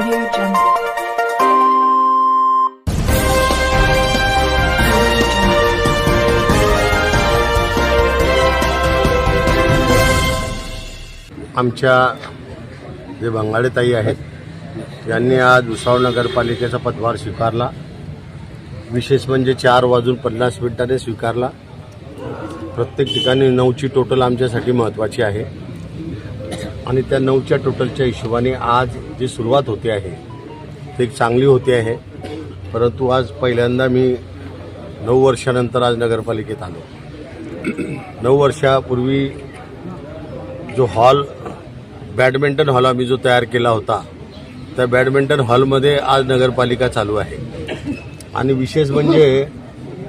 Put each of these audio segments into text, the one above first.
Audio Jungle. आमच्या जे बंगाळेताई आहेत यांनी आज भुसावळ नगरपालिकेचा पदभार स्वीकारला. विशेष म्हणजे चार वाजून पन्नास मिनिटाने स्वीकारला. प्रत्येक ठिकाणी नऊची टोटल आमच्यासाठी महत्त्वाची आहे. आणि त्या नऊच्या टोटलच्या हिशोबाने आज जी सुरुवात होते आहे. ती एक चांगली होते आहे. परंतु आज पहिल्यांदा मी नऊ वर्षानंतर आज नगरपालिकेत आलो. नऊ वर्षापूर्वी जो हॉल बॅडमिंटन हॉल आम्ही जो तयार केला होता त्या बॅडमिंटन हॉलमध्ये आज नगरपालिका चालू आहे. आणि विशेष म्हणजे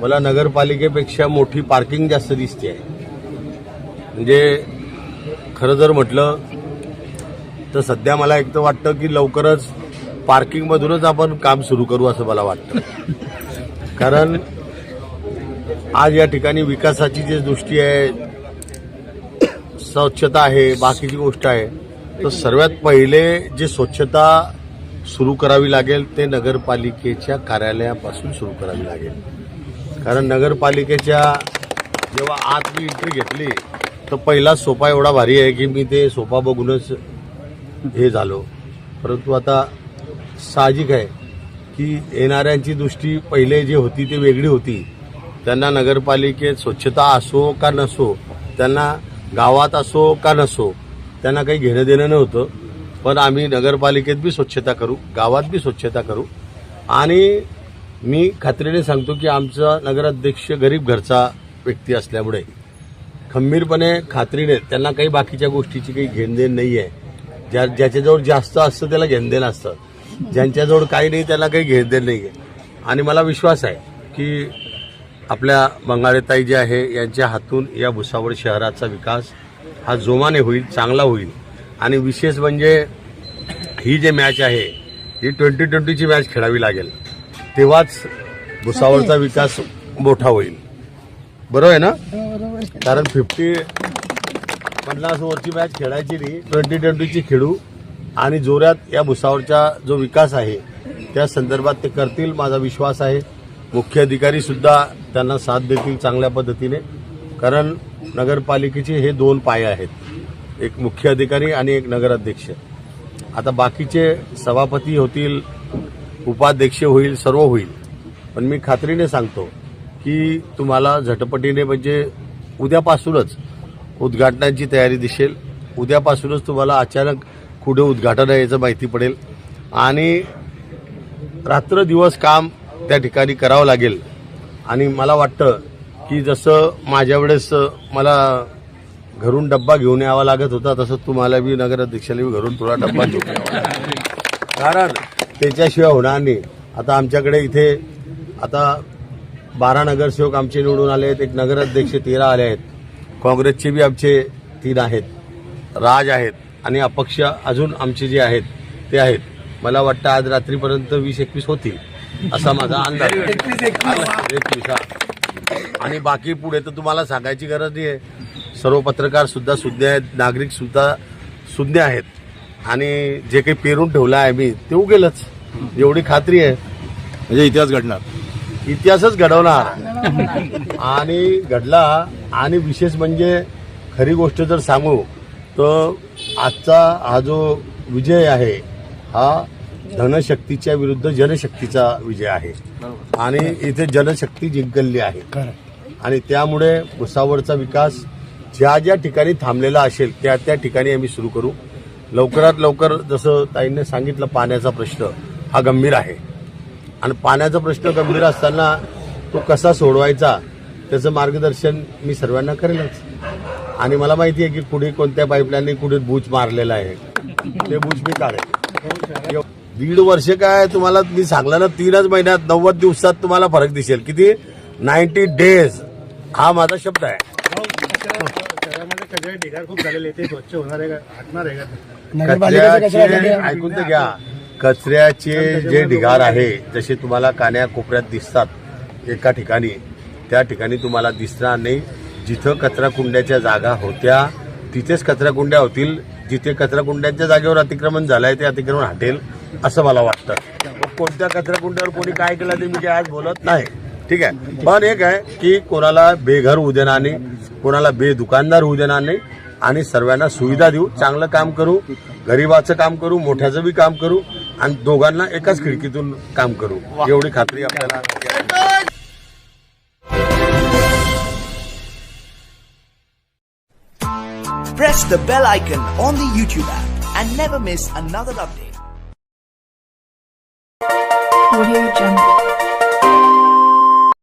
मला नगरपालिकेपेक्षा मोठी पार्किंग जास्त दिसते आहे. म्हणजे खरं जर म्हटलं तर सध्या मला एक तर वाटतं की लवकरच पार्किंगमधूनच आपण काम सुरू करू असं मला वाटतं. कारण आज या ठिकाणी विकासाची जी दृष्टी आहे स्वच्छता आहे बाकीची गोष्ट आहे तर सर्वात पहिले जे स्वच्छता सुरू करावी लागेल ते नगरपालिकेच्या कार्यालयापासून सुरू करावी लागेल. कारण नगरपालिकेच्या जेव्हा आत मी एंट्री घेतली तर पहिला सोफा एवढा भारी आहे की मी ते सोफा बघूनच हे झालो. परंतु आता साहजिक आहे की येणाऱ्यांची दृष्टी पहिले जी होती ती वेगळी होती. त्यांना नगरपालिकेत स्वच्छता असो का नसो त्यांना गावात असो का नसो त्यांना काही घेणं देणं नव्हतं. पण आम्ही नगरपालिकेत बी स्वच्छता करू गावात बी स्वच्छता करू. आणि मी खात्रीने सांगतो की आमचा नगराध्यक्ष गरीब घरचा व्यक्ती असल्यामुळे खंबीरपणे खात्रीने त्यांना काही बाकीच्या गोष्टीची काही घेणदेण नाही आहे ज्या ज्याच्याजवळ जास्त असतं त्याला घेणदेण असतं. ज्यांच्याजवळ काही नाही त्याला काही घेणदेण नाही आहे आणि मला विश्वास आहे की आपल्या बंगाळेताई जे आहे यांच्या हातून या भुसावळ शहराचा विकास हा जोमाने होईल चांगला होईल. आणि विशेष म्हणजे ही जे मॅच आहे ही ट्वेंटी ट्वेंटीची मॅच खेळावी लागेल. तेव्हाच भुसावळचा विकास मोठा होईल. बरोबर आहे ना? कारण फिफ्टी पन्नास ओव्हरची मॅच खेळायची नाही. ट्वेंटी ट्वेंटीची खेळू. आणि जोरात या भुसावरचा जो विकास आहे त्या संदर्भात ते करतील माझा विश्वास आहे. मुख्य अधिकारी सुद्धा त्यांना साथ देतील चांगल्या पद्धतीने. कारण नगरपालिकेचे हे दोन पाय आहेत. एक मुख्य अधिकारी आणि एक नगराध्यक्ष. आता बाकीचे सभापती होतील उपाध्यक्ष होईल सर्व होईल. पण मी खात्रीने सांगतो की तुम्हाला झटपटीने म्हणजे उद्यापासूनच उद्घाटनाची तयारी दिसेल. उद्यापासूनच तुम्हाला अचानक कुठे उद्घाटन आहे याचं माहिती पडेल. आणि रात्र दिवस काम त्या ठिकाणी करावं लागेल. आणि मला वाटतं की जसं माझ्या वेळेस मला घरून डब्बा घेऊन यावा लागत होता तसं तुम्हाला बी नगराध्यक्षाला बी घरून थोडा डब्बा घेऊन यावा कारण त्याच्याशिवाय होणार नाही. आता आमच्याकडे इथे आता बारा नगरसेवक आमचे निवडून आले आहेत एक नगराध्यक्ष तेरा आले आहेत. काँग्रेसचे बी आमचे तीन आहेत. राज आहेत आणि अपक्ष अजून आमचे जे आहेत ते आहेत. मला वाटतं आज रात्रीपर्यंत वीस एकवीस होतील असा माझा अंदाज एकवीस हा. आणि बाकी पुढे तर तुम्हाला सांगायची गरज नाही आहे सर्व पत्रकार सुद्धा सुज्ञ आहेत नागरिक सुद्धा सुज्ञ आहेत. आणि जे काही पेरून ठेवलं आहे मी ते उगेलच एवढी खात्री आहे. म्हणजे इतिहास घडणार. इतिहासच घडवणार. आणि घडला. आणि विशेष म्हणजे खरी गोष्ट जर सांगू तर आजचा हा जो विजय आहे हा धनशक्तीच्या विरुद्ध जनशक्तीचा विजय आहे. आणि इथे जनशक्ती जिंकलेली आहे. आणि त्यामुळे भुसावळचा विकास ज्या ज्या ठिकाणी थांबलेला असेल त्या त्या ठिकाणी आम्ही सुरू करू. लवकरात लवकर जसं ताईंनी सांगितलं पाण्याचा प्रश्न हा गंभीर आहे. आणि पाण्याचा प्रश्न गंभीर असताना तो कसा सोडवायचा त्याचं मार्गदर्शन मी सर्वांना करेलच. आणि मला माहिती आहे की कुठे कोणत्या पाईपलाईनने कुठे बूच मारलेला आहे. ते बूच मी काढेल. दीड वर्ष काय तुम्हाला मी सांगलं ना तीनच महिन्यात नव्वद दिवसात तुम्हाला फरक दिसेल. किती? Ninety days. हा माझा शब्द आहे. शहरामध्ये कचरा ढिगार खूप झालेले ते स्वच्छ होणार आहे का? हटणार आहे का? कचऱ्याचे ऐकून तर घ्या. कचऱ्याचे जे ढिगार आहे जसे तुम्हाला कान्या कोपऱ्यात दिसतात एका ठिकाणी त्या ठिकाणी तुम्हाला दिसणार नाही. जिथं कचरा कुंड्याच्या जागा होत्या तिथेच कचरा कुंड्या होतील. जिथे कचराकुंड्यांच्या जागेवर अतिक्रमण झालंय ते अतिक्रमण हटेल असं मला वाटतं. कोणत्या कचराकुंड्यावर कोणी काय केलं ते मी आज बोलत नाही. ठीक आहे. पण एक आहे की कोणाला बेघर होऊ देणार नाही कोणाला बेदुकानदार होऊ देणार नाही. आणि सर्वांना सुविधा देऊ चांगलं काम करू गरिबाचं काम करू मोठ्याचं बी काम करू. आणि दोघांना एकाच खिडकीतून काम करू एवढी खात्री आपल्याला Press the bell icon on the YouTube app and never miss another update. Audio Jungle.